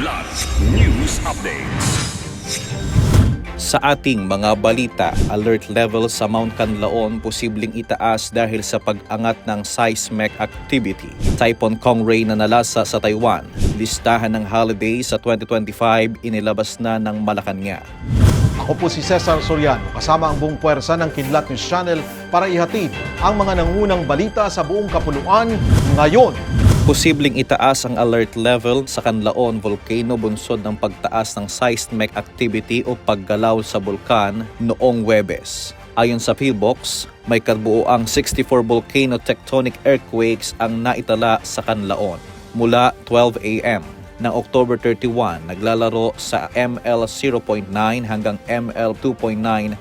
Kidlat News Updates. Sa ating mga balita, alert level sa Mount Canlaon posibleng itaas dahil sa pag-angat ng seismic activity. Typhoon Kongray na nalasa sa Taiwan. Listahan ng holiday sa 2025 inilabas na ng Malacanang. Ako po si Cesar Soriano, kasama ang buong puwersa ng Kidlat News Channel para ihatid ang mga nangunang balita sa buong kapuluan ngayon. Posibleng itaas ang alert level sa Canlaon Volcano bunsod ng pagtaas ng seismic activity o paggalaw sa bulkan noong Webes. Ayon sa PhilBox, may karbuoang 64 volcano tectonic earthquakes ang naitala sa Canlaon. Mula 12 a.m. ng October 31, naglalaro sa ML 0.9 hanggang ML 2.9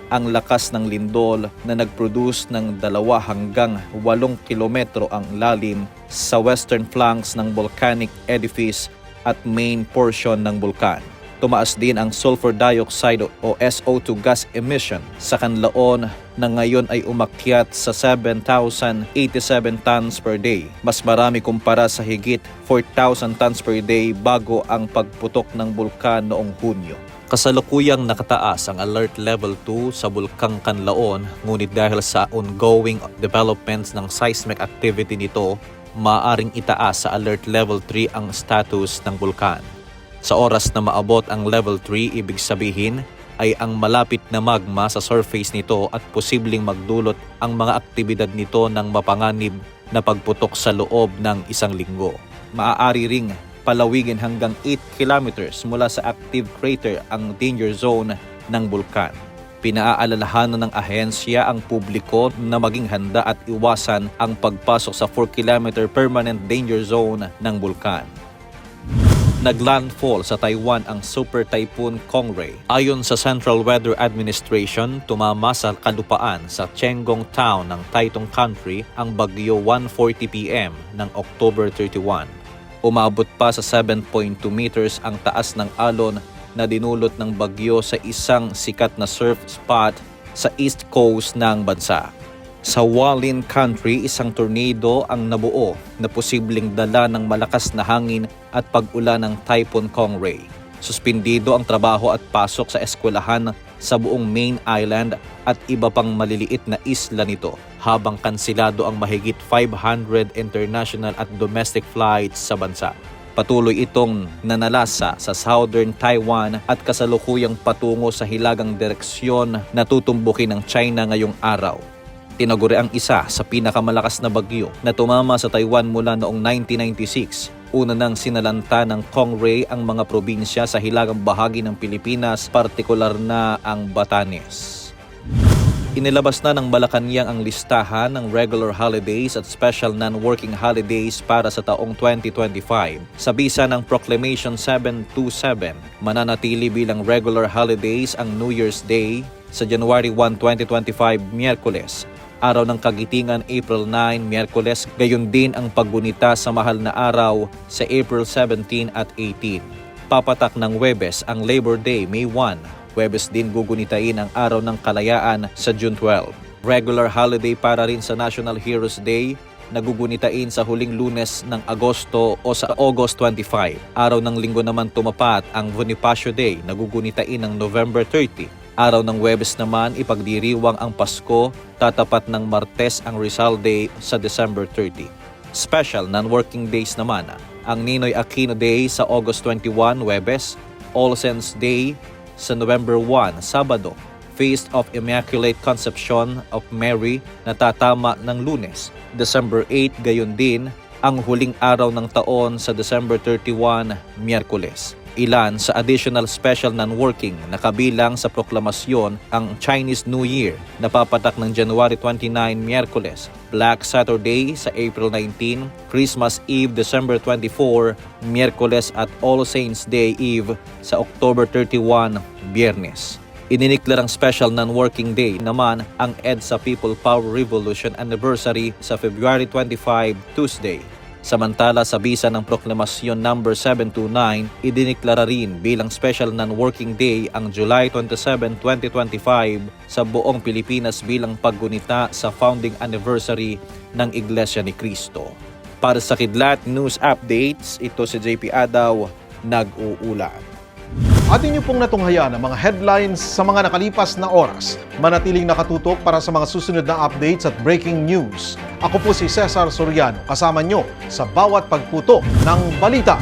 ang lakas ng lindol na nag-produce ng dalawa hanggang 8 kilometro ang lalim sa western flanks ng volcanic edifice at main portion ng bulkan. Tumaas din ang sulfur dioxide o SO2 gas emission sa kanlaon na ngayon ay umakyat sa 7,087 tons per day. Mas marami kumpara sa higit 4,000 tons per day bago ang pagputok ng bulkan noong Hunyo. Kasalukuyang nakataas ang alert level 2 sa Bulkang Kanlaon ngunit dahil sa ongoing developments ng seismic activity nito, maaring itaas sa alert level 3 ang status ng bulkan. Sa oras na maabot ang level 3, ibig sabihin ay ang malapit na magma sa surface nito at posibleng magdulot ang mga aktibidad nito ng mapanganib na pagputok sa loob ng isang linggo. Maaari ring palawigin hanggang 8 kilometers mula sa active crater ang danger zone ng bulkan. Pinaaalalahanan ng ahensya ang publiko na maging handa at iwasan ang pagpasok sa 4 kilometer permanent danger zone ng bulkan. Naglandfall sa Taiwan ang Super Typhoon Kongray. Ayon sa Central Weather Administration, tumama sa kalupaan sa Chengong Town ng Taitung Country ang bagyo 1.40 p.m. ng October 31. Umabot pa sa 7.2 meters ang taas ng alon na dinulot ng bagyo sa isang sikat na surf spot sa east coast ng bansa. Sa Walin Country, isang tornado ang nabuo na posibleng dala ng malakas na hangin at pag-ulan ng Typhoon Kongray. Suspindido ang trabaho at pasok sa eskwelahan sa buong main island at iba pang maliliit na isla nito habang kansilado ang mahigit 500 international at domestic flights sa bansa. Patuloy itong nanalasa sa southern Taiwan at kasalukuyang patungo sa hilagang direksyon na tutumbukin ng China ngayong araw tinaguri ang isa sa pinakamalakas na bagyo na tumama sa Taiwan mula noong 1996. Una nang sinalanta ng Kongray ang mga probinsya sa hilagang bahagi ng Pilipinas, partikular na ang Batanes. Inilabas na ng Malacanang ang listahan ng regular holidays at special non-working holidays para sa taong 2025. Sa bisa ng Proclamation 727, mananatili bilang regular holidays ang New Year's Day sa January 1, 2025, Miyerkules, araw ng kagitingan April 9, Miyerkules, gayon din ang paggunita sa mahal na araw sa April 17 at 18. Papatak ng Webes ang Labor Day, May 1. Webes din gugunitain ang araw ng kalayaan sa June 12. Regular holiday para rin sa National Heroes Day nagugunitain sa huling lunes ng Agosto o sa August 25. Araw ng linggo naman tumapat ang Bonifacio Day, nagugunitain ng November 30. Araw ng Webes naman ipagdiriwang ang Pasko, tatapat ng Martes ang Rizal Day sa December 30. Special non-working days naman ang Ninoy Aquino Day sa August 21, Webes, All Saints Day sa November 1, Sabado, Feast of Immaculate Conception of Mary na tatama ng lunes, December 8 gayon din ang huling araw ng taon sa December 31, Miyerkules. Ilan sa additional special non-working na kabilang sa proklamasyon ang Chinese New Year na papatak ng January 29, Miyerkules, Black Saturday sa April 19, Christmas Eve December 24, Miyerkules at All Saints Day Eve sa October 31, Biyernes. Ininiklarang special non-working day naman ang EDSA People Power Revolution Anniversary sa February 25, Tuesday. Samantala sa bisa ng Proklamasyon No. 729, idiniklara rin bilang special non-working day ang July 27, 2025 sa buong Pilipinas bilang paggunita sa founding anniversary ng Iglesia ni Cristo. Para sa Kidlat News Updates, ito si JP Adaw nag-uulat. Atin niyo pong natunghaya ang mga headlines sa mga nakalipas na oras. Manatiling nakatutok para sa mga susunod na updates at breaking news. Ako po si Cesar Soriano, kasama niyo sa bawat pagputo ng balita.